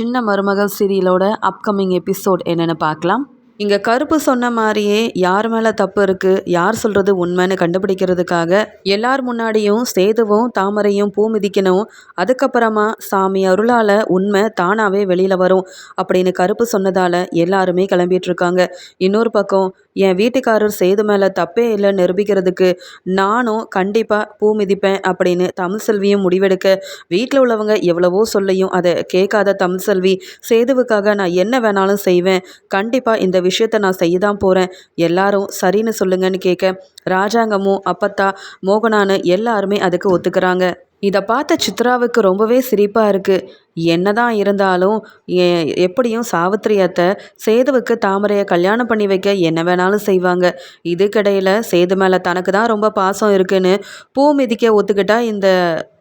சின்ன மருமகள் சீரியலோட upcoming episode என்னென்னு பார்க்கலாம். இங்கே கருப்பு சொன்ன மாதிரியே யார் மேலே தப்பு இருக்குது யார் சொல்கிறது உண்மைன்னு கண்டுபிடிக்கிறதுக்காக எல்லார் முன்னாடியும் சேதுவும் தாமரையும் பூ மிதிக்கணும். அதுக்கப்புறமா சாமி அருளால் உண்மை தானாகவே வெளியில் வரும் அப்படின்னு கருப்பு சொன்னதால் எல்லாருமே கிளம்பிட்டு இருக்காங்க. இன்னொரு பக்கம் என் வீட்டுக்காரர் சேது மேலே தப்பே இல்லை நிரூபிக்கிறதுக்கு நானும் கண்டிப்பாக பூ மிதிப்பேன் அப்படின்னு தமிழ் செல்வியும் முடிவெடுக்க வீட்டில் உள்ளவங்க எவ்வளவோ சொல்லியும் அதை கேட்காத தமிழ் செல்வி சேதுவுக்காக நான் என்ன வேணாலும் செய்வேன். கண்டிப்பாக இந்த விஷயத்த நான் செய்ய தான் போகிறேன் எல்லாரும் சரின்னு சொல்லுங்கன்னு கேட்க ராஜாங்கமும் அப்பத்தா மோகனான்னு எல்லாருமே அதுக்கு ஒத்துக்கிறாங்க. இதை பார்த்த சித்ராவுக்கு ரொம்பவே சிரிப்பாக இருக்குது என்னதான் இருந்தாலும் எப்படியும் சாவித்திரி அத்தை சேதுவுக்கு தாமரையை கல்யாணம் பண்ணி வைக்க என்ன வேணாலும் செய்வாங்க. இதுக்கிடையில் சேது மேலே தனக்கு தான் ரொம்ப பாசம் இருக்குன்னு பூ மிதிக்க ஒத்துக்கிட்டா இந்த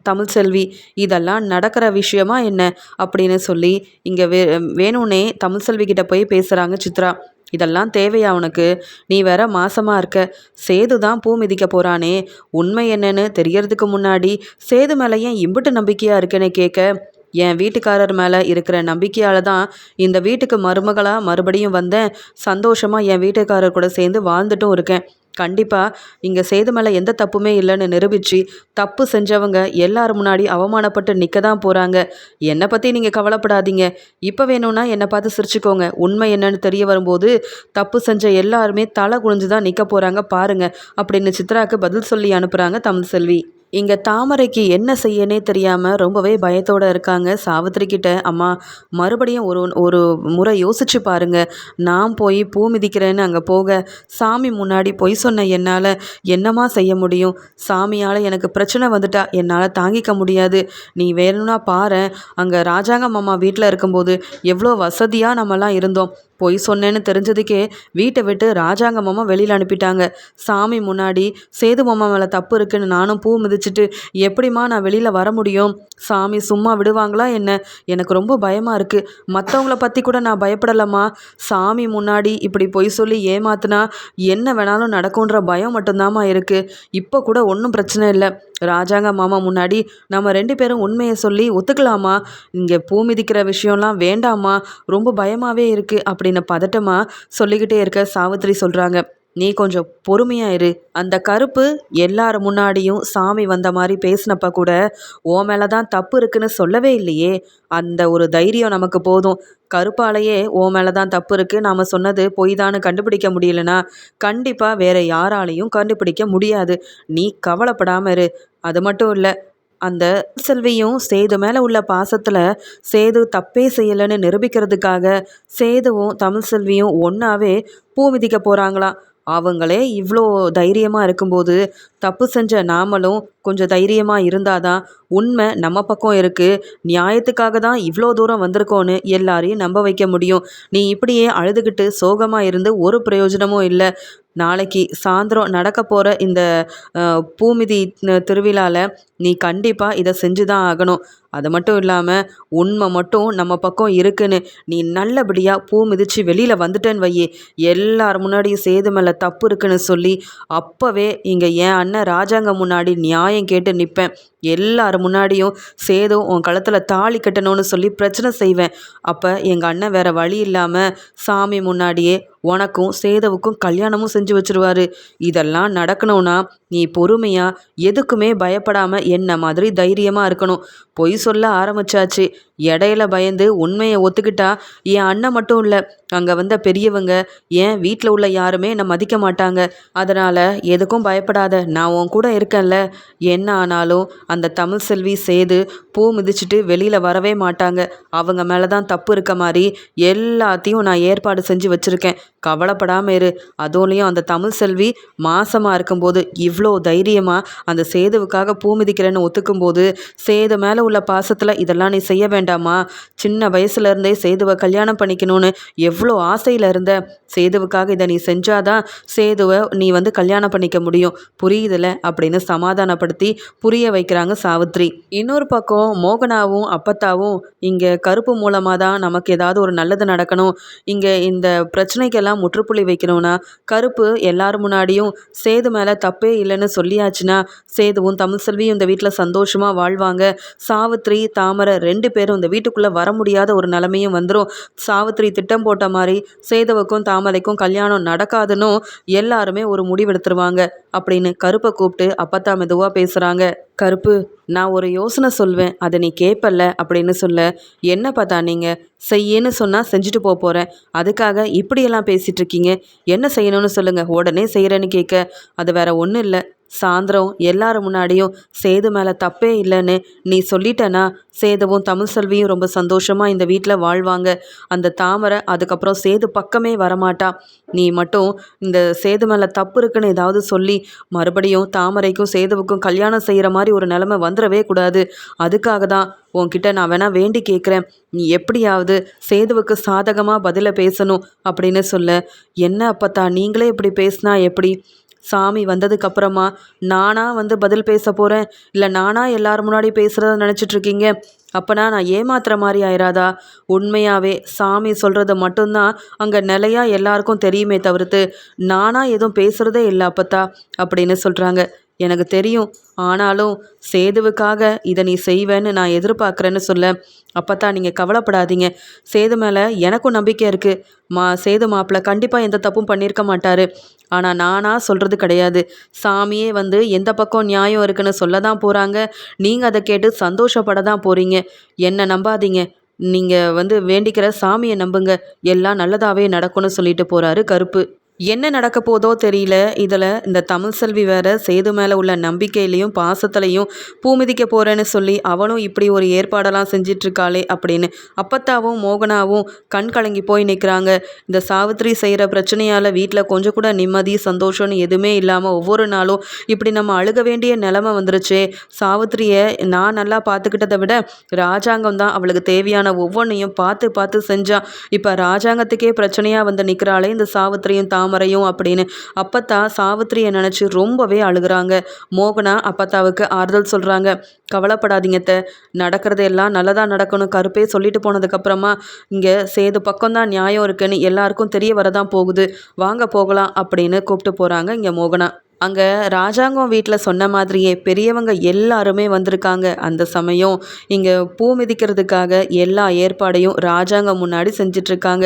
தமிழ் செல்வி இதெல்லாம் நடக்கிற விஷயமா என்ன? அப்படின்னு சொல்லி இங்கே வே வேணும்னே தமிழ் செல்வி கிட்ட போய் பேசுகிறாங்க சித்ரா. இதெல்லாம் தேவையா உனக்கு? நீ வேற மாசமா இருக்க. சேது தான் பூ மிதிக்க போறானே. உண்மை என்னன்னு தெரியறதுக்கு முன்னாடி சேது மேலே ஏன் இம்புட்டு நம்பிக்கையா இருக்குன்னு கேட்க என் வீட்டுக்காரர் மேலே இருக்கிற நம்பிக்கையால் தான் இந்த வீட்டுக்கு மருமகளாக மறுபடியும் வந்தேன். சந்தோஷமாக என் வீட்டுக்காரர் கூட சேர்ந்து வாழ்ந்துட்டும் இருக்கேன். கண்டிப்பாக இங்கே சேது மேலே எந்த தப்புமே இல்லைன்னு நிரூபித்து தப்பு செஞ்சவங்க எல்லார் முன்னாடி அவமானப்பட்டு நிற்க தான் போகிறாங்க என்னை பற்றி நீங்கள் கவலைப்படாதீங்க. இப்போ வேணும்னா என்னை பார்த்து சிரிச்சுக்கோங்க. உண்மை என்னன்னு தெரிய வரும்போது தப்பு செஞ்ச எல்லாருமே தலை குனிஞ்சு தான் நிற்க போகிறாங்க பாருங்கள் அப்படின்னு சித்ராவுக்கு பதில் சொல்லி அனுப்புகிறாங்க தமிழ் செல்வி. இங்கே தாமரைக்கு என்ன செய்யனே தெரியாமல் ரொம்பவே பயத்தோடு இருக்காங்க. சாவித்திரி கிட்ட அம்மா மறுபடியும் ஒரு ஒரு முறை யோசிச்சு பாருங்க. நான் போய் பூ மிதிக்கிறேன்னு அங்கே போக சாமி முன்னாடி பொய் சொன்ன என்னால் என்னம்மா செய்ய முடியும்? சாமியால் எனக்கு பிரச்சனை வந்துட்டா என்னால் தாங்கிக்க முடியாது. நீ வேணும்னா பாரு அங்கே ராஜாங்க மாமா வீட்டில் இருக்கும்போது எவ்வளோ வசதியாக நம்மலாம் இருந்தோம். பொய் சொன்னேன்னு தெரிஞ்சதுக்கே வீட்டை விட்டு ராஜாங்க மாமா வெளியில் அனுப்பிட்டாங்க. சாமி முன்னாடி சேது மாமா மேலே தப்பு இருக்குன்னு நானும் பூ மிதிச்சிட்டு எப்படிம்மா நான் வெளியில் வர முடியும்? சாமி சும்மா விடுவாங்களா என்ன? எனக்கு ரொம்ப பயமாக இருக்குது மற்றவங்கள பற்றி கூட நான் பயப்படலம்மா. சாமி முன்னாடி இப்படி பொய் சொல்லி ஏமாத்துனா என்ன வேணாலும் நடக்குன்ற பயம் மட்டும்தாம்மா இருக்குது இப்போ கூட ஒன்றும் பிரச்சனை இல்லை. ராஜாங்க மாமா முன்னாடி நம்ம ரெண்டு பேரும் உண்மையை சொல்லி ஒத்துக்கலாமா? இங்கே பூ மிதிக்கிற விஷயம்லாம் வேண்டாமா? ரொம்ப பயமாகவே இருக்குது அப்படின்னு பதட்டமாக சொல்லிக்கிட்டே இருக்க சாவித்திரி சொல்கிறாங்க நீ கொஞ்சம் பொறுமையாக இரு. அந்த கருப்பு எல்லார் முன்னாடியும் சாமி வந்த மாதிரி பேசினப்ப கூட ஓ மேலே தான் தப்பு இருக்குன்னு சொல்லவே இல்லையே. அந்த ஒரு தைரியம் நமக்கு போதும். கருப்பாலேயே ஓ மேலே தான் தப்பு இருக்குது நாம் சொன்னது பொய் தான் கண்டுபிடிக்க முடியலனா கண்டிப்பாக வேற யாராலையும் கண்டுபிடிக்க முடியாது. நீ கவலைப்படாமல் இரு. அது மட்டும் இல்லை அந்த செல்வியும் சேது மேலே உள்ள பாசத்தில் சேது தப்பே செய்யலைன்னு நிரூபிக்கிறதுக்காக சேதுவும் தமிழ் செல்வியும் ஒன்றாவே பூ மிதிக்க போகிறாங்களாம் அவங்களே இவ்வளோ தைரியமாக இருக்கும்போது தப்பு செஞ்ச நாமளும் கொஞ்சம் தைரியமாக இருந்தால் தான் உண்மை நம்ம பக்கம் இருக்குது நியாயத்துக்காக தான் இவ்வளோ தூரம் வந்திருக்கோன்னு எல்லாரையும் நம்ப வைக்க முடியும். நீ இப்படியே அழுதுகிட்டு சோகமாக இருந்து ஒரு பிரயோஜனமும் இல்லை. நாளைக்கு சாயந்தரம் நடக்க போகிற இந்த பூமிதி திருவிழாவில் நீ கண்டிப்பாக இதை செஞ்சு தான் ஆகணும். அது மட்டும் இல்லாமல் உண்மை மட்டும் நம்ம பக்கம் இருக்குன்னு நீ நல்லபடியாக பூ மிதித்து வெளியில் வந்துட்டேன்னு வையே. எல்லார் முன்னாடியும் சேது மேலே தப்பு இருக்குன்னு சொல்லி அப்போவே இங்கே ஏன் அண்ணன் ராஜாங்க முன்னாடி நியாயம் கேட்டு நிற்பேன் எல்லார் முன்னாடியும் சேதும் உன் கழுத்தில் தாலி கட்டணும்னு சொல்லி பிரச்சனை செய்வேன். அப்போ எங்கள் அண்ணன் வேறு வழி இல்லாமல் சாமி முன்னாடியே உனக்கும் சேதவுக்கும் கல்யாணமும் செஞ்சு வச்சுருவாரு. இதெல்லாம் நடக்கணும்னா நீ பொறுமையாக எதுக்குமே பயப்படாமல் என்ன மாதிரி தைரியமாக இருக்கணும். பொய் சொல்ல ஆரம்பிச்சாச்சு. இடையில பயந்து உண்மையை ஒத்துக்கிட்டா என் அண்ணன் மட்டும் இல்லை அங்கே வந்த பெரியவங்க ஏன் வீட்டில் உள்ள யாருமே என்னை மதிக்க மாட்டாங்க. அதனால் எதுக்கும் பயப்படாத நான் உன் கூட இருக்கேன்ல. என்ன ஆனாலும் அந்த தமிழ் செல்வி சேது பூ மிதிச்சுட்டு வெளியில் வரவே மாட்டாங்க. அவங்க மேலே தான் தப்பு இருக்க மாதிரி எல்லாத்தையும் நான் ஏற்பாடு செஞ்சு வச்சுருக்கேன். கவலைப்படாமல் இரு. அதோலையும் அந்த தமிழ் செல்வி மாசமாக இருக்கும்போது இவ்வளோ தைரியமாக அந்த சேதுவுக்காக பூ மிதிக்கிறேன்னு ஒத்துக்கும்போது சேது மேலே உள்ள பாசத்தில் இதெல்லாம் நீ செய்ய வேண்டாம். சின்ன வயசுலேருந்தே சேதுவை கல்யாணம் பண்ணிக்கணும்னு எவ்வளோ ஆசையில் இருந்த. சேதுவுக்காக இதை நீ செஞ்சாதான் சேதுவை நீ வந்து கல்யாணம் பண்ணிக்க முடியும். புரியுதுல? அப்படின்னு சமாதானப்படுத்தி புரிய வைக்கிறாங்க சாவித்ரி. இன்னொரு பக்கம் மோகனாவும் அப்பத்தாவும் இங்கே கருப்பு மூலமாக தான் நமக்கு ஏதாவது ஒரு நல்லது நடக்கணும். இங்கே இந்த பிரச்சனைக்கெல்லாம் முற்றுப்புள்ளி வைக்கணும்னா கருப்பு எல்லார் முன்னாடியும் சேது மேலே தப்பே இல்லைன்னு சொல்லியாச்சுன்னா சேதுவும் தமிழ் செல்வியும் இந்த வீட்டில் சந்தோஷமாக வாழ்வாங்க. சாவித்ரி தாமரை ரெண்டு பேரும் இந்த வீட்டுக்குள்ளே வர முடியாத ஒரு நிலமையும் வந்துடும் சாவித்திரி திட்டம் போட்ட மாதிரி சேதவுக்கும் தாமரைக்கும் கல்யாணம் நடக்காதுன்னு எல்லாருமே ஒரு முடிவெடுத்துருவாங்க அப்படின்னு கருப்பை கூப்பிட்டு அப்பத்தா மெதுவாக பேசுகிறாங்க கருப்பு நான் ஒரு யோசனை சொல்வேன். அதை நீ கேட்பல்ல அப்படின்னு சொல்ல என்ன பார்த்தா நீங்கள் செய்யன்னு சொன்னால் செஞ்சுட்டு போக போகிறேன் அதுக்காக இப்படியெல்லாம் பேசிகிட்ருக்கீங்க என்ன செய்யணும்னு சொல்லுங்கள் உடனே செய்கிறேன்னு கேட்க அது வேற ஒன்றும் இல்லை. சாயந்தரம் எல்லாரும் முன்னாடியும் சேது மேலே தப்பே இல்லைன்னு நீ சொல்லிட்டனா சேதுவும் தமிழ் செல்வியும் ரொம்ப சந்தோஷமாக இந்த வீட்டில் வாழ்வாங்க. அந்த தாமரை அதுக்கப்புறம் சேது பக்கமே வரமாட்டா. நீ மட்டும் இந்த சேது மேலே தப்பு இருக்குன்னு ஏதாவது சொல்லி மறுபடியும் தாமரைக்கும் சேதுவுக்கும் கல்யாணம் செய்கிற மாதிரி ஒரு நிலைமை வந்துடவே கூடாது. அதுக்காக தான் உன்கிட்ட நான் வேணா வேண்டி கேட்குறேன் நீ எப்படியாவது சேதுவுக்கு சாதகமாக பதிலை பேசணும் அப்படின்னு சொல்ல. என்ன அப்பத்தா? நீங்களே இப்படி பேசினா எப்படி? சாமி வந்ததுக்கப்புறமா நானாக வந்து பதில் பேச போகிறேன் இல்லை நானாக எல்லார் முன்னாடி பேசுகிறத நினச்சிட்ருக்கீங்க? அப்போனா நான் ஏமாத்துற மாதிரி ஆயிராதா? உண்மையாகவே சாமி சொல்கிறத மட்டும்தான் அங்கே நிலையாக எல்லாருக்கும் தெரியுமே தவிர்த்து நானாக எதுவும் பேசுகிறதே இல்லை அப்பத்தா அப்படின்னு சொல்கிறாங்க எனக்கு தெரியும். ஆனாலும் சேதுவுக்காக இதை நீ செய்வேன்னு நான் எதிர்பார்க்குறேன்னு சொல்ல அப்போ தான் நீங்கள் கவலைப்படாதீங்க. சேது மேலே எனக்கும் நம்பிக்கை இருக்குது மா சேது மாப்பிள்ள கண்டிப்பாக எந்த தப்பும் பண்ணியிருக்க மாட்டார். ஆனால் நானாக சொல்கிறது கிடையாது. சாமியே வந்து எந்த பக்கம் நியாயம் இருக்குன்னு சொல்ல தான் போகிறாங்க நீங்கள் அதை கேட்டு சந்தோஷப்பட தான் போகிறீங்க என்னை நம்பாதீங்க. நீங்கள் வந்து வேண்டிக்கிற சாமியை நம்புங்க. எல்லாம் நல்லதாகவே நடக்கும்னு சொல்லிட்டு போகிறாரு கருப்பு. என்ன நடக்க போதோ தெரியல. இதில் இந்த தமிழ் செல்வி வேற சேது மேலே உள்ள நம்பிக்கையிலையும் பாசத்துலையும் பூமிதிக்க போகிறேன்னு சொல்லி அவனும் இப்படி ஒரு ஏற்பாடெல்லாம் செஞ்சிட்ருக்காளே அப்படின்னு அப்பத்தாவும் மோகனாவும் கண் கலங்கி போய் நிற்கிறாங்க இந்த சாவித்திரி செய்கிற பிரச்சனையால் வீட்டில் கொஞ்சம் கூட நிம்மதி சந்தோஷம்னு எதுவுமே இல்லாமல் ஒவ்வொரு நாளும் இப்படி நம்ம அழுக வேண்டிய நிலமை வந்துருச்சே. சாவித்திரியை நான் நல்லா பார்த்துக்கிட்டதை விட ராஜாங்கம் தான் அவளுக்கு தேவையான ஒவ்வொன்றையும் பார்த்து பார்த்து செஞ்சான் இப்போ ராஜாங்கத்துக்கே பிரச்சனையாக வந்து நிற்கிறாளே இந்த சாவித்திரியும் தாம் தாமரையும் அப்படின்னு. அப்பத்தா சாவித்திரியை நினச்சி ரொம்பவே அழுகிறாங்க. மோகனா அப்பத்தாவுக்கு ஆறுதல் சொல்கிறாங்க கவலைப்படாதீங்கத்த நடக்கிறது எல்லாம் நல்லதாக நடக்கணும். கருப்பே சொல்லிட்டு போனதுக்கப்புறமா இங்கே சேது பக்கம்தான் நியாயம் இருக்குன்னு எல்லாருக்கும் தெரிய வரதான் போகுது. வாங்க போகலாம் அப்படின்னு கூப்பிட்டு போகிறாங்க இங்கே மோகனா. அங்கே ராஜாங்கம் வீட்டில் சொன்ன மாதிரியே பெரியவங்க எல்லாருமே வந்திருக்காங்க. அந்த சமயம் இங்கே பூ மிதிக்கிறதுக்காக எல்லா ஏற்பாடையும் ராஜாங்கம் முன்னாடி செஞ்சிட்ருக்காங்க.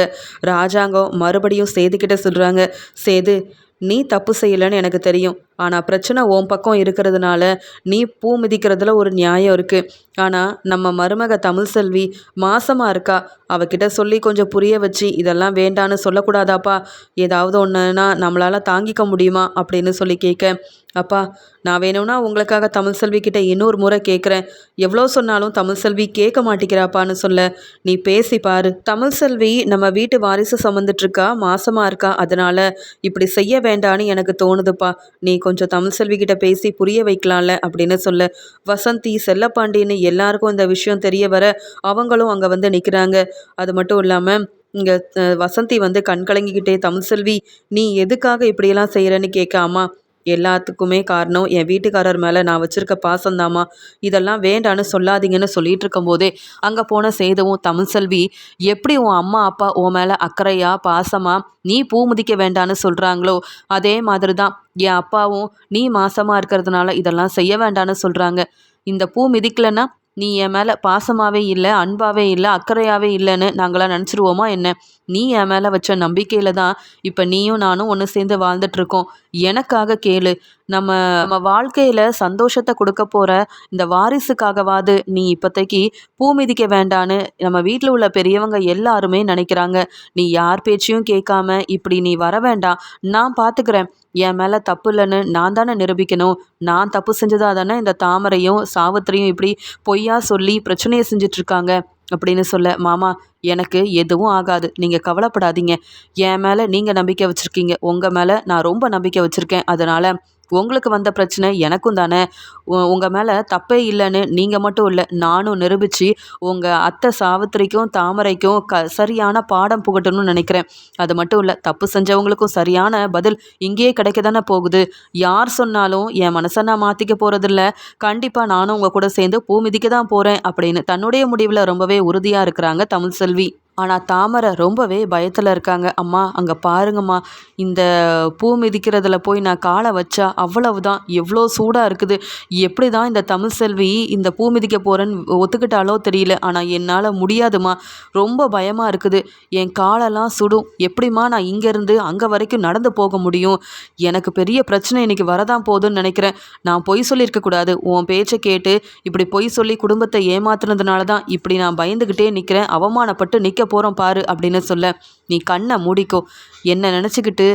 ராஜாங்கம் மறுபடியும் சேதுக்கிட்ட சொல்கிறாங்க சேது நீ தப்பு செய்யலைன்னு எனக்கு தெரியும். ஆனால் பிரச்சனை உன் பக்கம் இருக்கிறதுனால நீ பூ மிதிக்கிறதுல ஒரு நியாயம் இருக்குது ஆனால் நம்ம மருமக தமிழ் செல்வி மாசமாக இருக்கா? அவகிட்ட சொல்லி கொஞ்சம் புரிய வச்சு இதெல்லாம் வேண்டான்னு சொல்லக்கூடாதாப்பா. ஏதாவது ஒன்றுனா நம்மளால் தாங்கிக்க முடியுமா? அப்படின்னு சொல்லி கேட்க அப்பா நான் வேணும்னா உங்களுக்காக தமிழ் செல்வி கிட்ட இன்னொரு முறை கேட்குறேன் எவ்வளோ சொன்னாலும் தமிழ் செல்வி கேட்க மாட்டேங்கிறாப்பான்னு சொல்ல. நீ பேசி பாரு. தமிழ் செல்வி நம்ம வீட்டு வாரிசு சம்மந்துட்டுருக்கா மாசமாக இருக்கா? அதனால் இப்படி செய்ய வேண்டான்னு எனக்கு தோணுதுப்பா. நீ கொஞ்சம் தமிழ் செல்வி கிட்ட பேசி புரிய வைக்கலாம்ல அப்படின்னு சொல்ல. வசந்தி செல்லப்பாண்டின்னு எல்லாருக்கும் இந்த விஷயம் தெரிய வர அவங்களும் அங்கே வந்து நிற்கிறாங்க அது மட்டும் இல்லாமல் இங்கே வசந்தி வந்து கண் கலங்கிக்கிட்டே தமிழ் செல்வி நீ எதுக்காக இப்படியெல்லாம் செய்கிறேன்னு கேட்காமா எல்லாத்துக்குமே காரணம் என் வீட்டுக்காரர் மேலே நான் வச்சுருக்க பாசந்தாம்மா இதெல்லாம் வேண்டான்னு சொல்லாதீங்கன்னு சொல்லிட்டு இருக்கும்போதே அங்கே போன சேதவும் தமிழ் செல்வி எப்படி உன் அம்மா அப்பா உன் மேலே அக்கறையாக பாசமாக நீ பூ முதிக்க வேண்டான்னு சொல்கிறாங்களோ அதே மாதிரி தான் என் அப்பாவும் நீ மாசமாக இருக்கிறதுனால இதெல்லாம் செய்ய வேண்டான்னு சொல்கிறாங்க இந்த பூ மிதிக்கலைன்னா நீ என் மேலே பாசமாகவே இல்லை அன்பாகவே இல்லை அக்கறையாகவே இல்லைன்னு நாங்களாம் நினச்சிருவோமா என்ன? நீ என் மேலே வச்ச நம்பிக்கையில் தான் இப்போ நீயும் நானும் ஒன்று சேர்ந்து வாழ்ந்துட்டுருக்கோம். எனக்காக கேளு. நம்ம நம்ம வாழ்க்கையில் சந்தோஷத்தை கொடுக்க போகிற இந்த வாரிசுக்காகவாது நீ இப்போதைக்கு பூ மிதிக்க வேண்டான்னு நம்ம வீட்டில் உள்ள பெரியவங்க எல்லாருமே நினைக்கிறாங்க. நீ யார் பேச்சையும் கேட்காம இப்படி நீ வர வேண்டாம். நான் பார்த்துக்கிறேன் என் மேலே தப்பு இல்லைன்னு நான் தானே நிரூபிக்கணும். நான் தப்பு செஞ்சதாக தானே இந்த தாமரையும் சாவித்திரியும் இப்படி பொய்யா சொல்லி பிரச்சனையை செஞ்சிட்ருக்காங்க அப்படின்னு சொல்ல மாமா எனக்கு எதுவும் ஆகாது. நீங்கள் கவலைப்படாதீங்க. என் மேலே நீங்கள் நம்பிக்கை வச்சுருக்கீங்க. உங்கள் மேலே நான் ரொம்ப நம்பிக்கை வச்சுருக்கேன். அதனால் உங்களுக்கு வந்த பிரச்சனை எனக்கும் தானே. உங்கள் மேலே தப்பே இல்லைன்னு நீங்கள் மட்டும் இல்லை நானும் நிரூபித்து உங்கள் அத்தை சாவித்திரிக்கும் தாமரைக்கும் க சரியான பாடம் புகட்டணும்னு நினைக்கிறேன். அது மட்டும் இல்லை தப்பு செஞ்சவங்களுக்கும் சரியான பதில் இங்கேயே கிடைக்க தானே போகுது. யார் சொன்னாலும் என் மனசை நான் மாற்றிக்க போகிறதில்ல கண்டிப்பாக நானும் உங்கள் கூட சேர்ந்து பூ மிதிக்க தான் போகிறேன் அப்படின்னு தன்னுடைய முடிவில் ரொம்பவே உறுதியாக இருக்கிறாங்க தமிழ் செல்வி. ஆனால் தாமரை ரொம்பவே பயத்தில் இருக்காங்க. அம்மா அங்கே பாருங்கம்மா. இந்த பூ மிதிக்கிறதுல போய் நான் காலை வச்சா அவ்வளவுதான். எவ்வளோ சூடாக இருக்குது. எப்படி தான் இந்த தமிழ் செல்வி இந்த பூ மிதிக்க போகிறேன்னு ஒத்துக்கிட்டாலோ தெரியல. ஆனால் என்னால் முடியாதுமா ரொம்ப பயமாக இருக்குது. என் காலெல்லாம் சுடும். எப்படிம்மா நான் இங்கேருந்து அங்கே வரைக்கும் நடந்து போக முடியும்? எனக்கு பெரிய பிரச்சனை இன்றைக்கி வரதான் போதுன்னு நினைக்கிறேன். நான் பொய் சொல்லியிருக்கக்கூடாது உன் பேச்சை கேட்டு இப்படி பொய் சொல்லி குடும்பத்தை ஏமாத்துனதுனால தான் இப்படி நான் பயந்துக்கிட்டே நிற்கிறேன் அவமானப்பட்டு நிற்க போகிறோம் பாரு அப்படின்னு சொல்ல நீ கண்ணை மூடிக்கோ. என்னை நினச்சிக்கிட்டு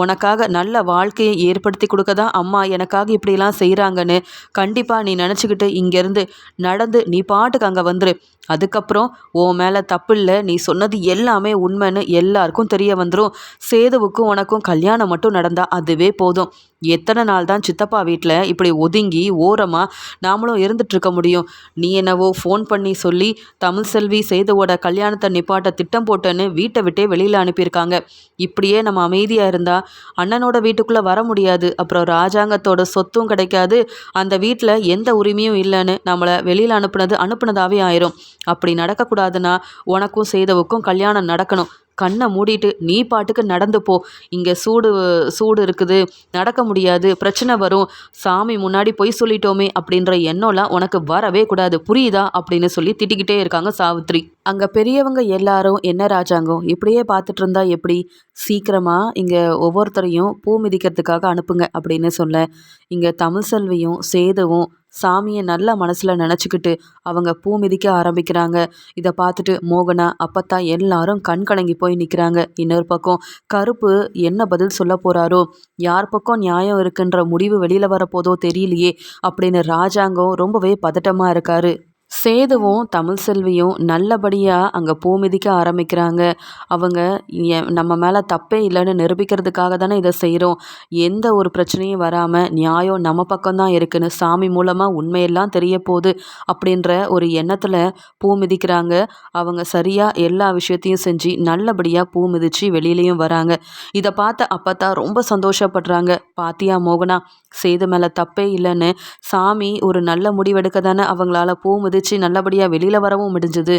உனக்காக நல்ல வாழ்க்கையை ஏற்படுத்தி கொடுக்க தான் அம்மா எனக்காக இப்படிலாம் செய்கிறாங்கன்னு கண்டிப்பாக நீ நினச்சிக்கிட்டு இங்கேருந்து நடந்து நீ பாட்டுக்கு அங்கே வந்துரு. அதுக்கப்புறம் உன் மேலே தப்பு இல்லை நீ சொன்னது எல்லாமே உண்மைன்னு எல்லாருக்கும் தெரிய வந்துடும் சேதுவுக்கும் உனக்கும் கல்யாணம் மட்டும் நடந்தால் அதுவே போதும். எத்தனை நாள் தான் சித்தப்பா வீட்டில் இப்படி ஒதுங்கி ஓரமாக நாமளும் இருந்துகிட்ருக்க முடியும். நீ என்னவோ ஃபோன் பண்ணி சொல்லி தமிழ் செல்வி சேதுவோட கல்யாணத்தை நிப்பாட்ட திட்டம் போட்டேன்னு வீட்டை விட்டே வெளியில் அனுப்பியிருக்காங்க. இப்படியே நம்ம அமைதியாக இருந்தால் அண்ணனோட வீட்டுக்குள்ளே வர முடியாது. அப்புறம் ராஜாங்கத்தோட சொத்தும் கிடைக்காது. அந்த வீட்டில் எந்த உரிமையும் இல்லைன்னு நம்மளை வெளியில் அனுப்புனது அனுப்புனதாகவே ஆயிரும். அப்படி நடக்கக்கூடாதுன்னா உனக்கும் செய்தவுக்கும் கல்யாணம் நடக்கணும். கண்ணை மூடிட்டு நீ பாட்டுக்கு நடந்து போ. இங்கே சூடு சூடு இருக்குது. நடக்க முடியாது. பிரச்சனை வரும். சாமி முன்னாடி பொய் சொல்லிட்டோமே அப்படின்ற எண்ணம்லாம் உனக்கு வரவே கூடாது. புரியுதா? அப்படின்னு சொல்லி திட்டிக்கிட்டே இருக்காங்க சாவித்ரி. அங்கே பெரியவங்க எல்லாரும் என்ன ராஜாங்கம் இப்படியே பார்த்துட்டு இருந்தா எப்படி? சீக்கிரமாக இங்கே ஒவ்வொருத்தரையும் பூ மிதிக்கிறதுக்காக அனுப்புங்க அப்படின்னு சொல்ல இங்கே தமிழ் செல்வியும் சேதுவும் சாமியை நல்ல மனசில் நினச்சிக்கிட்டு அவங்க பூ மிதிக்க ஆரம்பிக்கிறாங்க. இதை பார்த்துட்டு மோகனா அப்பத்தா எல்லாரும் கண் கலங்கி போய் நிற்கிறாங்க இன்னொரு பக்கம் கருப்பு என்ன பதில் சொல்ல போகிறாரோ யார் பக்கம் நியாயம் இருக்குன்ற முடிவு வெளியில் வரப்போதோ தெரியலையே அப்படின்னு ராஜாங்கம் ரொம்பவே பதட்டமாக இருக்காரு. சேதுவும் தமிழ் செல்வியும் நல்லபடியாக அங்கே பூ மிதிக்க ஆரம்பிக்கிறாங்க. அவங்க நம்ம மேலே தப்பே இல்லைன்னு நிரூபிக்கிறதுக்காக தானே இதை செய்கிறோம் எந்த ஒரு பிரச்சனையும் வராமல் நியாயம் நம்ம பக்கம்தான் இருக்குன்னு சாமி மூலமாக உண்மையெல்லாம் தெரிய போகுது அப்படின்ற ஒரு எண்ணத்தில் பூ மிதிக்கிறாங்க. அவங்க சரியாக எல்லா விஷயத்தையும் செஞ்சு நல்லபடியாக பூ மிதித்து வெளியிலையும் வராங்க. இதை பார்த்த அப்பத்தான் ரொம்ப சந்தோஷப்படுறாங்க. பாத்தியா மோகனா சேது மேலே தப்பே இல்லைன்னு சாமி ஒரு நல்ல முடிவெடுக்க தானே அவங்களால பூ மிதித்து நல்லபடியாக வெளியில் வரவும் முடிஞ்சுது.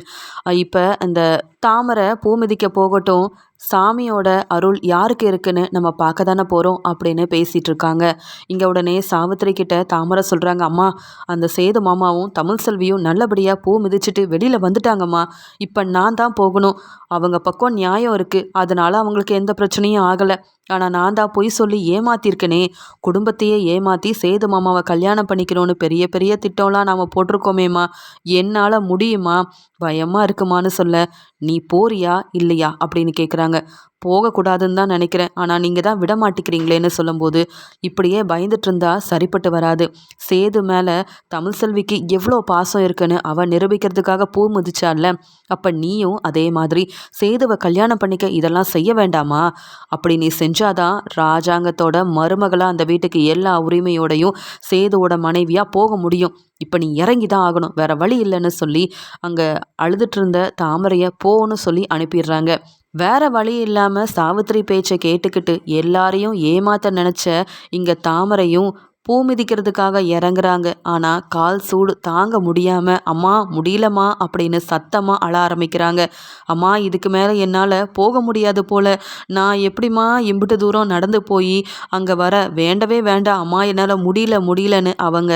இப்போ இந்த தாமரை பூ மிதிக்க போகட்டும் சாமியோட அருள் யாருக்கு இருக்குன்னு நம்ம பார்க்க தானே போகிறோம் அப்படின்னு பேசிகிட்டு இருக்காங்க. இங்கே உடனே சாவித்திரி கிட்ட தாமரை சொல்கிறாங்க அம்மா அந்த சேது மாமாவும் தமிழ் செல்வியும் நல்லபடியாக பூ மிதிச்சுட்டு வெளியில் வந்துட்டாங்கம்மா. இப்போ நான் தான் போகணும். அவங்க பக்கம் நியாயம் இருக்குது அதனால் அவங்களுக்கு எந்த பிரச்சனையும் ஆகலை. ஆனால் நான் தான் பொய் சொல்லி ஏமாத்திருக்கனே. குடும்பத்தையே ஏமாற்றி சேது மாமாவை கல்யாணம் பண்ணிக்கணும்னு பெரிய பெரிய திட்டம்லாம் நாம் போட்டிருக்கோமேம்மா. என்னால் முடியுமா? பயமாக இருக்குமான்னு சொல்ல நீ போறியா இல்லையா? அப்படின்னு கேட்குறாங்க போகக்கூடாதுன்னு தான் நினைக்கிறேன். ஆனால் நீங்கள் தான் விட மாட்டேங்கிறீங்களேன்னு சொல்லும்போது இப்படியே பயந்துட்டு இருந்தா சரிப்பட்டு வராது. சேது மேலே தமிழ் செல்விக்கு எவ்வளோ பாசம் இருக்குன்னு அவள் நிரூபிக்கிறதுக்காக பூ முதிச்சால அப்போ நீயும் அதே மாதிரி சேதுவை கல்யாணம் பண்ணிக்க இதெல்லாம் செய்ய வேண்டாமா? அப்படி நீ செஞ்சாதான் ராஜாங்கத்தோட மருமகளாக அந்த வீட்டுக்கு எல்லா உரிமையோடையும் சேதுவோட மனைவியாக போக முடியும். இப்போ நீ இறங்கி தான் ஆகணும். வேற வழி இல்லைன்னு சொல்லி அங்கே அழுதுட்டு இருந்த தாமரையை போன்னு சொல்லி அனுப்பிடுறாங்க. வேற வழி இல்லாமல் சாவித்திரி பேச்சை கேட்டுக்கிட்டு எல்லாரையும் ஏமாத்த நினச்ச இங்கே தாமரையும் பூ மிதிக்கிறதுக்காக இறங்குறாங்க. ஆனால் கால் சூடு தாங்க முடியாமல் அம்மா முடியலம்மா அப்படின்னு சத்தமாக அழ ஆரம்பிக்கிறாங்க. அம்மா இதுக்கு மேலே என்னால் போக முடியாது போல். நான் எப்படிம்மா இம்பிட்டு தூரம் நடந்து போய் அங்கே வர வேண்டவே வேண்டாம். அம்மா என்னால் முடியல முடியலன்னு அவங்க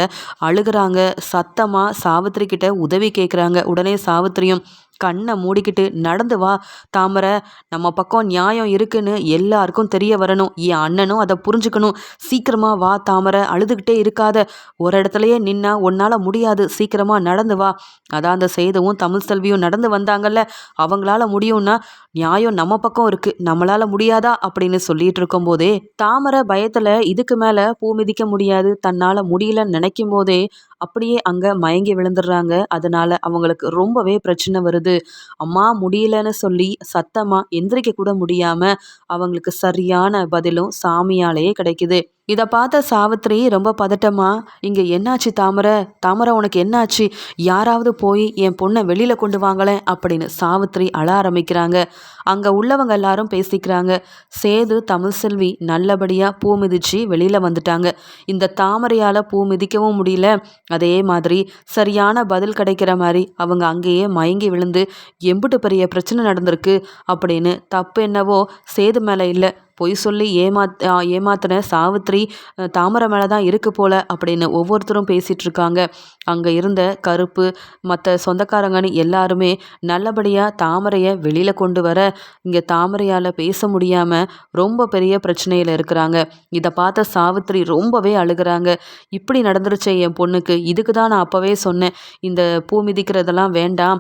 அழுகிறாங்க. சத்தமாக சாவித்திரி கிட்ட உதவி கேட்குறாங்க உடனே சாவித்திரியும் கண்ணை மூடிக்கிட்டு நடந்து வா தாமரை. நம்ம பக்கம் நியாயம் இருக்குன்னு எல்லாருக்கும் தெரிய வரணும். என் அண்ணனும் அதை புரிஞ்சுக்கணும். சீக்கிரமா வா தாமரை. அழுதுகிட்டே இருக்காத. ஒரு இடத்துலையே நின்னா உன்னால் முடியாது. சீக்கிரமா நடந்து வா. அதான் அந்த செய்தவும் தமிழ் செல்வியும் நடந்து வந்தாங்கல்ல. அவங்களால முடியும்னா நியாயம் நம்ம பக்கம் இருக்கு. நம்மளால முடியாதா? அப்படின்னு சொல்லிட்டு இருக்கும் போதே தாமரை பயத்துல இதுக்கு மேல பூ மிதிக்க முடியாது. தன்னால முடியலன்னு நினைக்கும் போதே அப்படியே அங்க மயங்கி விழுந்துடுறாங்க. அதனால அவங்களுக்கு ரொம்பவே பிரச்சனை வருது. அம்மா முடியலன்னு சொல்லி சத்தமா எந்திரிக்க கூட முடியாம அவங்களுக்கு சரியான பதிலும் சாமியாலேயே கிடைக்குது. இதை பார்த்த சாவித்ரி ரொம்ப பதட்டமா இங்கே என்னாச்சு தாமரை? தாமரை உனக்கு என்னாச்சு? யாராவது போய் என் பொண்ணை வெளியில் கொண்டு வாங்களேன் அப்படின்னு சாவித்ரி அழ ஆரம்பிக்கிறாங்க. அங்கே உள்ளவங்க எல்லாரும் பேசிக்கிறாங்க. சேது தமிழ்செல்வி நல்லபடியாக பூ மிதிச்சு வெளியில் வந்துட்டாங்க. இந்த தாமரையால் பூ மிதிக்கவும் முடியல. அதே மாதிரி சரியான பதில் கிடைக்கிற மாதிரி அவங்க அங்கேயே மயங்கி விழுந்து எம்பிட்டு பெரிய பிரச்சனை நடந்திருக்கு அப்படின்னு தப்பு என்னவோ சேது மேலே இல்லை. பொய் சொல்லி ஏமாத் ஏமாத்தின சாவித்ரி தாமரை மேலே தான் இருக்கு போல அப்படின்னு ஒவ்வொருத்தரும் பேசிகிட்டு இருக்காங்க. அங்கே இருந்த கருப்பு மற்ற சொந்தக்காரங்கன்னு எல்லாருமே நல்லபடியாக தாமரையை வெளியில் கொண்டு வர இங்கே தாமரையால் பேச முடியாமல் ரொம்ப பெரிய பிரச்சனையில் இருக்கிறாங்க. இதை பார்த்த சாவித்திரி ரொம்பவே அழுகிறாங்க. இப்படி நடந்துருச்சே என் பொண்ணுக்கு. இதுக்கு தான் நான் அப்போவே சொன்னேன். இந்த பூ மிதிக்கிறதெல்லாம் வேண்டாம்.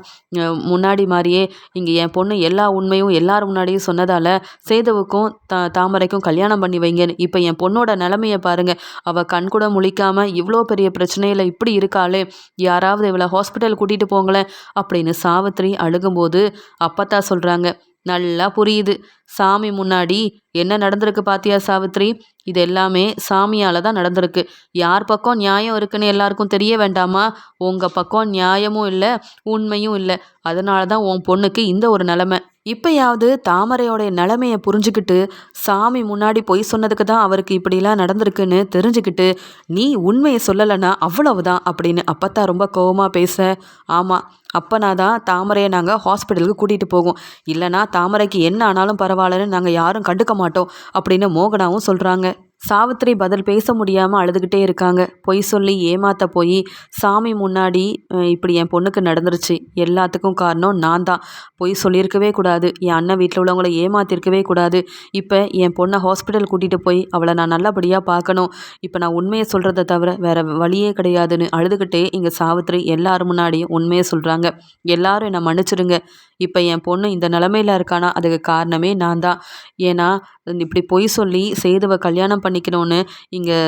முன்னாடி மாதிரியே இங்கே என் பொண்ணு எல்லா உண்மையும் எல்லார் முன்னாடியும் சொன்னதால் சேதுவுக்கும் தா தாமரைக்கும் கல்யாணம் பண்ணி வைங்கன்னு. இப்போ என் பொண்ணோட நிலமையை பாருங்கள் அவள் கண் கூட முழிக்காமல் இவ்வளோ பெரிய பிரச்சனையில் இப்படி இருக்காளே. யாராவது இவளை ஹாஸ்பிட்டல் கூட்டிகிட்டு போங்களேன். அப்படின்னு சாவித்திரி அழுகும்போது அப்பத்தா சொல்கிறாங்க நல்லா புரியுது. சாமி முன்னாடி என்ன நடந்திருக்கு பாத்தியா சாவித்ரி? இது எல்லாமே சாமியால் தான் நடந்திருக்கு. யார் பக்கம் நியாயம் இருக்குன்னு எல்லாருக்கும் தெரிய வேண்டாமா? உங்கள் பக்கம் நியாயமும் இல்லை உண்மையும் இல்லை. அதனால தான் உன் பொண்ணுக்கு இந்த ஒரு நிலமை. இப்போயாவது தாமரையோடைய நிலமையை புரிஞ்சுக்கிட்டு சாமி முன்னாடி பொய் சொன்னதுக்கு தான் அவருக்கு இப்படிலாம் நடந்திருக்குன்னு தெரிஞ்சுக்கிட்டு நீ உண்மையை சொல்லலைன்னா அவ்வளவுதான் அப்படின்னு அப்பத்தா ரொம்ப கோவமாக பேச ஆமாம் அப்போனா தான் தாமரையை நாங்கள் ஹாஸ்பிட்டலுக்கு கூட்டிகிட்டு போவோம். இல்லைனா தாமரைக்கு என்ன ஆனாலும் பரவாயில்லன்னு நாங்கள் யாரும் கண்டுக்க மாட்டோம் அப்படின்னு மோகனாவும் சொல்கிறாங்க சாவித்திரி பதில் பேச முடியாமல் அழுதுகிட்டே இருக்காங்க. பொய் சொல்லி ஏமாத்த போய் சாமி முன்னாடி இப்படி என் பொண்ணுக்கு நடந்துருச்சு. எல்லாத்துக்கும் காரணம் நான் தான். பொய் சொல்லியிருக்கவே கூடாது. என் அண்ணன் வீட்டில் உள்ளவங்கள ஏமாத்திருக்கவே கூடாது. இப்போ என் பொண்ணை ஹாஸ்பிட்டல் கூட்டிகிட்டு போய் அவளை நான் நல்லபடியாக பார்க்கணும். இப்போ நான் உண்மையை சொல்கிறத தவிர வேறு வழியே கிடையாதுன்னு அழுதுகிட்டே இங்கே சாவித்திரி எல்லாரும் முன்னாடியும் உண்மையை சொல்கிறாங்க எல்லாரும் என்னை மன்னிச்சிடுங்க. இப்போ என் பொண்ணு இந்த நிலமையில இருக்கானா? அதுக்கு காரணமே நான் தான். ஏன்னா இப்படி பொய் சொல்லி சேதுவை கல்யாணம் பண்ணிக்கணும்னு இங்கே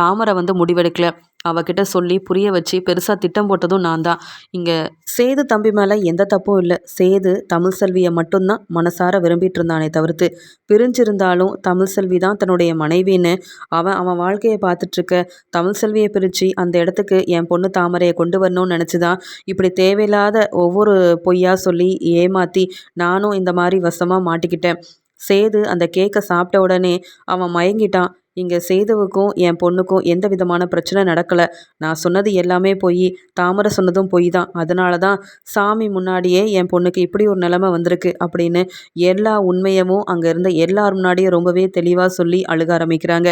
தாமரை வந்து முடிவெடுக்கல. அவகிட்ட சொல்லி புரிய வச்சு பெருசாக திட்டம் போட்டதும் நான் தான். இங்கே சேது தம்பி மேலே எந்த தப்பும் இல்லை. சேது தமிழ் செல்வியை மட்டும்தான் மனசார விரும்பிட்டு இருந்தானே தவிர்த்து பிரிஞ்சிருந்தாலும் தமிழ் செல்வி தான் தன்னுடைய மனைவின்னு அவன் அவன் வாழ்க்கையை பார்த்துட்ருக்க தமிழ் செல்வியை பிரித்து அந்த இடத்துக்கு என் பொண்ணு தாமரையை கொண்டு வரணும்னு நினச்சி தான் இப்படி தேவையில்லாத ஒவ்வொரு பொய்யா சொல்லி ஏமாற்றி நானும் இந்த மாதிரி வசமாக மாட்டிக்கிட்டேன். சேது அந்த கேக்கை சாப்பிட்ட உடனே அவன் மயங்கிட்டான். இங்கே சேதுவுக்கும் என் பொண்ணுக்கும் எந்த விதமான பிரச்சனை நடக்கலை. நான் சொன்னது எல்லாமே போய். தாமரை சொன்னதும் பொய் தான். அதனால தான் சாமி முன்னாடியே என் பொண்ணுக்கு இப்படி ஒரு நிலைமை வந்திருக்கு அப்படின்னு எல்லா உண்மையவும் அங்கே இருந்த எல்லார் முன்னாடியும் ரொம்பவே தெளிவாக சொல்லி அழுக ஆரம்பிக்கிறாங்க.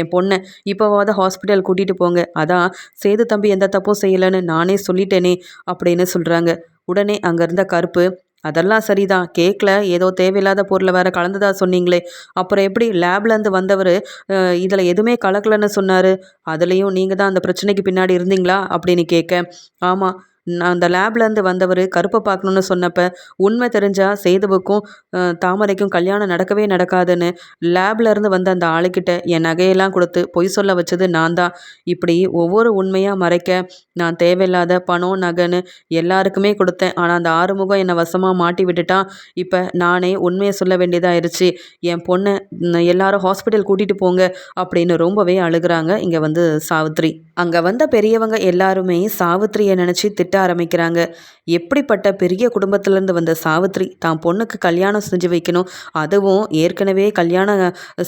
என் பொண்ணை இப்போவாவது ஹாஸ்பிட்டல் கூட்டிகிட்டு போங்க. அதான் சேது தம்பி எந்த தப்பும் செய்யலைன்னு நானே சொல்லிட்டேனே அப்படின்னு சொல்கிறாங்க உடனே அங்கேருந்த கருப்பு அதெல்லாம் சரிதான். கேக்கில். ஏதோ தேவையில்லாத பொருளை வேறு கலந்ததாக சொன்னீங்களே. அப்புறம் எப்படி? லேப்லேருந்து வந்தவர் இதில் எதுவுமே கலக்கலைன்னு சொன்னார். அதுலேயும் நீங்கள் தான் அந்த பிரச்சனைக்கு பின்னாடி இருந்தீங்களா? அப்படின்னு கேட்க ஆமாம் நான் அந்த லேப்லேருந்து வந்தவர் கருப்பை பார்க்கணுன்னு சொன்னப்போ உண்மை தெரிஞ்சால் சேதுவுக்கும் தாமரைக்கும் கல்யாணம் நடக்கவே நடக்காதுன்னு லேப்லேருந்து வந்த அந்த ஆளுக்கிட்ட என் நகையெல்லாம் கொடுத்து பொய் சொல்ல வச்சது நான் தான் இப்படி ஒவ்வொரு உண்மையாக மறைக்க நான் தேவையில்லாத பணம் நகைன்னு எல்லாருக்குமே கொடுத்தேன். ஆனால் அந்த ஆறுமுகம் என்னை வசமாக மாட்டி விட்டுட்டான் இப்போ நானே உண்மையை சொல்ல வேண்டியதாகிருச்சு என் பொண்ணை எல்லாரும் ஹாஸ்பிட்டல் கூட்டிகிட்டு போங்க அப்படின்னு ரொம்பவே அழுகிறாங்க. இங்கே வந்து சாவித்ரி. அங்கே வந்த பெரியவங்க எல்லாருமே சாவித்ரியை நினச்சி திட்ட ஆரம்பிக்கிறாங்க. எப்படிப்பட்ட பெரிய குடும்பத்திலேருந்து வந்த சாவித்திரி தான் பொண்ணுக்கு கல்யாணம் செஞ்சு வைக்கணும். அதுவும் ஏற்கனவே கல்யாணம்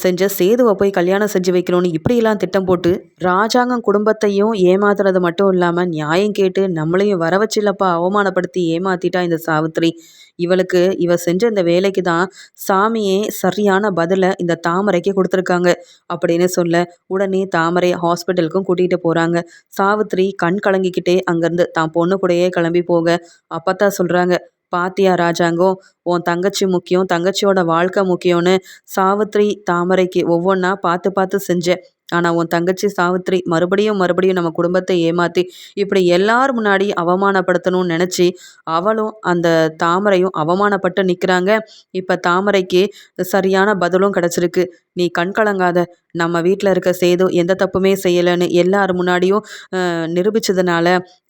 செஞ்ச சேதுவை போய் கல்யாணம் செஞ்சு வைக்கணும்னு இப்படியெல்லாம் திட்டம் போட்டு ராஜாங்கம் குடும்பத்தையும் ஏமாத்துறது மட்டும் இல்லாமல் நியாயம் கேட்டு நம்மளையும் வர வச்சில்லப்பா அவமானப்படுத்தி ஏமாத்திட்டா இந்த சாவித்திரி. இவளுக்கு இவ செஞ்ச இந்த வேலைக்கு தான் சாமியே சரியான பதிலை இந்த தாமரைக்கு கொடுத்துருக்காங்க அப்படின்னு சொல்ல உடனே தாமரை ஹாஸ்பிட்டலுக்கும் கூட்டிகிட்டு போகிறாங்க சாவித்ரி கண் கலங்கிக்கிட்டே அங்கேருந்து தான் பொண்ணு கூடயே கிளம்பி போக அப்பத்தா சொல்கிறாங்க பாத்தியா ராஜாங்கோ உன் தங்கச்சி முக்கியம் தங்கச்சியோட வாழ்க்கை முக்கியம்னு சாவித்ரி தாமரைக்கு ஒவ்வொன்றா பார்த்து பார்த்து செஞ்சேன் ஆனால் உன் தங்கச்சி சாவித்ரி மறுபடியும் மறுபடியும் நம்ம குடும்பத்தை ஏமாற்றி இப்படி எல்லார் முன்னாடி அவமானப்படுத்தணும்னு நினச்சி அவளும் அந்த தாமரையும் அவமானப்பட்டு நிற்கிறாங்க இப்போ தாமரைக்கு சரியான பதிலும் கிடச்சிருக்கு. நீ கண் கலங்காத. நம்ம வீட்டில் இருக்க சேது எந்த தப்புமே செய்யலைன்னு எல்லார் முன்னாடியும் நிரூபித்ததுனால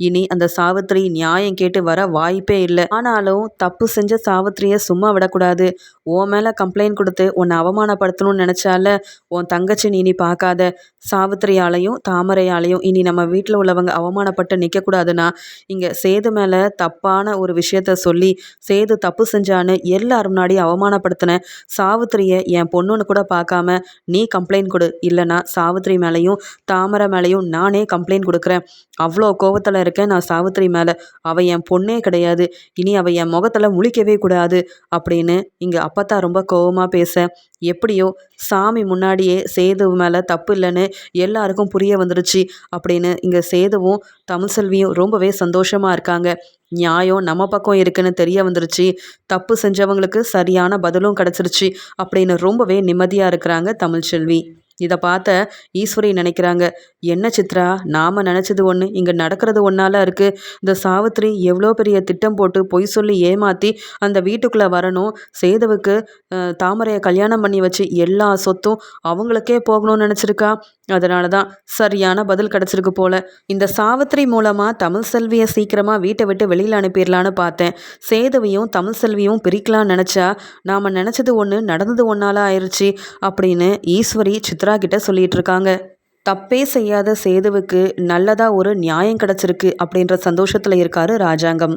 இனி அந்த சாவித்திரி நியாயம் கேட்டு வர வாய்ப்பே இல்லை. ஆனாலும் தப்பு செஞ்ச சாவித்திரியை சும்மா விடக்கூடாது. உன் மேலே கம்ப்ளைண்ட் கொடுத்து உன்னை அவமானப்படுத்தணும்னு நினச்சால உன் தங்கச்சி நீ நீ பார்க்காத. சாவித்திரியாலையும் தாமரையாலையும் இனி நம்ம வீட்டில் உள்ளவங்க அவமானப்பட்டு நிற்கக்கூடாதுன்னா இங்கே சேது மேலே தப்பான ஒரு விஷயத்த சொல்லி சேது தப்பு செஞ்சான்னு எல்லார் முன்னாடியும் அவமானப்படுத்தின சாவித்திரியை என் பொண்ணுன்னு கூட பார்க்காம நீ கம்ப்ளைண்ட் கொடு. இல்லைனா சாவித்திரி மேலேயும் தாமரை மேலேயும் நானே கம்ப்ளைண்ட் கொடுக்குறேன். அவ்வளோ கோவத்தில் இருக்கேன் நான் சாவித்திரி மேலே. அவள் என் பொண்ணே கிடையாது. இனி அவள் என் முகத்தில் முழிக்கவே கூடாது. அப்படின்னு இங்கே அப்பத்தா ரொம்ப கோவமாக பேச எப்படியோ சாமி முன்னாடியே சேது மேலே தப்பு இல்லைன்னு எல்லாருக்கும் புரிய வந்துருச்சு அப்படின்னு இங்கே சேதுவும் தமிழ்செல்வியும் ரொம்பவே சந்தோஷமாக இருக்காங்க. நியாயம் நம்ம பக்கம் இருக்குன்னு தெரிய வந்துருச்சு. தப்பு செஞ்சவங்களுக்கு சரியான பதிலும் கிடச்சிருச்சு அப்படின்னு ரொம்பவே நிம்மதியாக இருக்கிறாங்க தமிழ்ச்செல்வி இதை பார்த்த ஈஸ்வரி நினைக்கிறாங்க என்ன சித்ரா நாம் நினச்சது ஒன்று இங்கே நடக்கிறது ஒன்றால இருக்குது இந்த சாவித்ரி எவ்வளோ பெரிய திட்டம் போட்டு பொய் சொல்லி ஏமாற்றி அந்த வீட்டுக்குள்ளே வரணும். சேதுவுக்கு தாமரையை கல்யாணம் பண்ணி வச்சு எல்லா சொத்தும் அவங்களுக்கே போகணும்னு நினச்சிருக்கா. அதனால தான் சரியான பதில் கிடச்சிருக்கு போல. இந்த சாவித்ரி மூலமாக தமிழ் செல்வியை சீக்கிரமாக வீட்டை விட்டு வெளியில் அனுப்பிடலான்னு பார்த்தேன். சேதுவையும் தமிழ் செல்வியும் பிரிக்கலாம்னு நினச்சா நாம் நினச்சது ஒன்று நடந்தது ஒன்றால ஆயிடுச்சு அப்படின்னு ஈஸ்வரி சித்ரா கிட்ட சொல்லிட்டு இருக்காங்க தப்பே செய்யாத சேதுவுக்கு நல்லதாக ஒரு நியாயம் கிடச்சிருக்கு அப்படின்ற சந்தோஷத்தில் இருக்காரு ராஜாங்கம்.